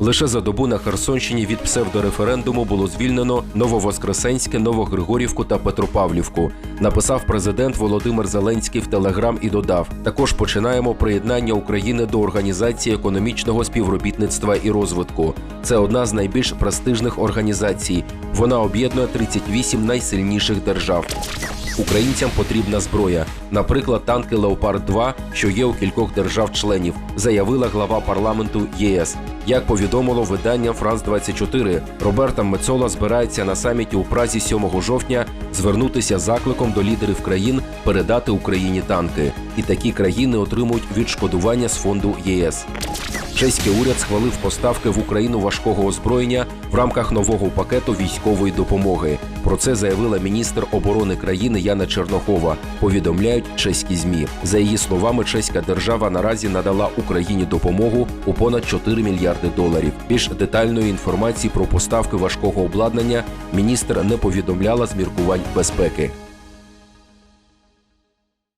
Лише за добу на Херсонщині від псевдореферендуму було звільнено Нововоскресенське, Новогригорівку та Петропавлівку. Написав президент Володимир Зеленський в Телеграм і додав: також починаємо приєднання України до організації економічного співробітництва і розвитку. Це одна з найбільш престижних організацій. Вона об'єднує 38 найсильніших держав. Українцям потрібна зброя, наприклад, танки Леопард 2 що є у кількох держав-членів, заявила глава парламенту ЄС. Як повідомило видання Франс 24 Роберта Мецола збирається на саміті у Празі 7 жовтня звернутися закликом до лідерів країн передати Україні танки. І такі країни отримують відшкодування з фонду ЄС. Чеський уряд схвалив поставки в Україну важкого озброєння в рамках нового пакету військової допомоги. Про це заявила міністр оборони країни Яна Чернохова. Повідомляють чеські змі. За її словами, чеська держава наразі надала Україні допомогу у понад 4 мільярди доларів. Більш детальної інформації про поставки важкого обладнання міністр не повідомляла з міркувань безпеки.